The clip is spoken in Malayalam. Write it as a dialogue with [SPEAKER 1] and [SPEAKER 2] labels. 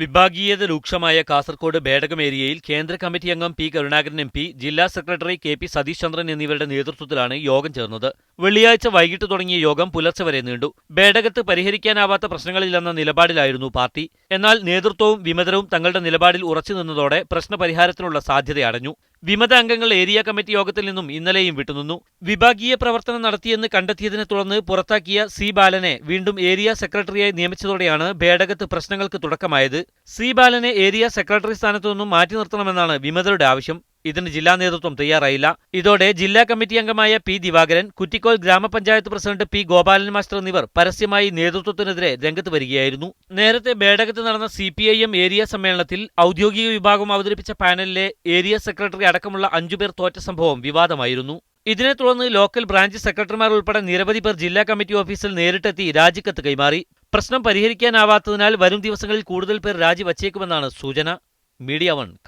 [SPEAKER 1] വിഭാഗീയത രൂക്ഷമായ കാസർകോട് ബേഡകം ഏരിയയിൽ കേന്ദ്ര കമ്മിറ്റി അംഗം പി കരുണാകരൻ എം പി ജില്ലാ secretary K P Satheesh Chandran എന്നിവരുടെ നേതൃത്വത്തിലാണ് യോഗം ചേർന്നത്. വെള്ളിയാഴ്ച വൈകിട്ട് തുടങ്ങിയ യോഗം പുലർച്ചെ വരെ നീണ്ടു. ബേഡകത്ത് പരിഹരിക്കാനാവാത്ത പ്രശ്നങ്ങളില്ലെന്ന നിലപാടിലായിരുന്നു പാർട്ടി. എന്നാൽ നേതൃത്വവും വിമതരവും തങ്ങളുടെ നിലപാടിൽ ഉറച്ചു നിന്നതോടെ പ്രശ്നപരിഹാരത്തിനുള്ള സാധ്യത അടഞ്ഞു. വിമത അംഗങ്ങൾ ഏരിയ കമ്മിറ്റി യോഗത്തിൽ നിന്നും ഇന്നലെയും വിട്ടുനിന്നു. വിഭാഗീയ പ്രവർത്തനം നടത്തിയെന്ന് കണ്ടെത്തിയതിനെ തുടർന്ന് പുറത്താക്കിയ സി ബാലനെ വീണ്ടും ഏരിയ സെക്രട്ടറിയായി നിയമിച്ചതോടെയാണ് ഭേടകത്ത് പ്രശ്നങ്ങൾക്ക് തുടക്കമായത്. സി ബാലനെ ഏരിയ സെക്രട്ടറി സ്ഥാനത്തു നിന്നും മാറ്റി നിർത്തണമെന്നാണ് വിമതരുടെ ആവശ്യം. ഇതിന് ജില്ലാ നേതൃത്വം തയ്യാറായില്ല. ഇതോടെ ജില്ലാ കമ്മിറ്റി അംഗമായ പി ദിവാകരൻ കുറ്റിക്കോൽ ഗ്രാമപഞ്ചായത്ത് പ്രസിഡന്റ് പി ഗോപാലൻ മാസ്റ്റർ എന്നിവർ പരസ്യമായി നേതൃത്വത്തിനെതിരെ രംഗത്ത് വരികയായിരുന്നു. നേരത്തെ ബേഡകത്ത് നടന്ന സി ഏരിയ സമ്മേളനത്തിൽ ഔദ്യോഗിക വിഭാഗം അവതരിപ്പിച്ച പാനലിലെ ഏരിയ സെക്രട്ടറി അടക്കമുള്ള അഞ്ചുപേർ തോറ്റ സംഭവം വിവാദമായിരുന്നു. ഇതിനെ തുടർന്ന് ലോക്കൽ ബ്രാഞ്ച് സെക്രട്ടറിമാർ ഉൾപ്പെടെ നിരവധി പേർ ജില്ലാ കമ്മിറ്റി ഓഫീസിൽ നേരിട്ടെത്തി രാജിക്കത്ത് കൈമാറി. പ്രശ്നം പരിഹരിക്കാനാവാത്തതിനാൽ വരും ദിവസങ്ങളിൽ കൂടുതൽ പേർ രാജിവച്ചേക്കുമെന്നാണ് സൂചന. Media one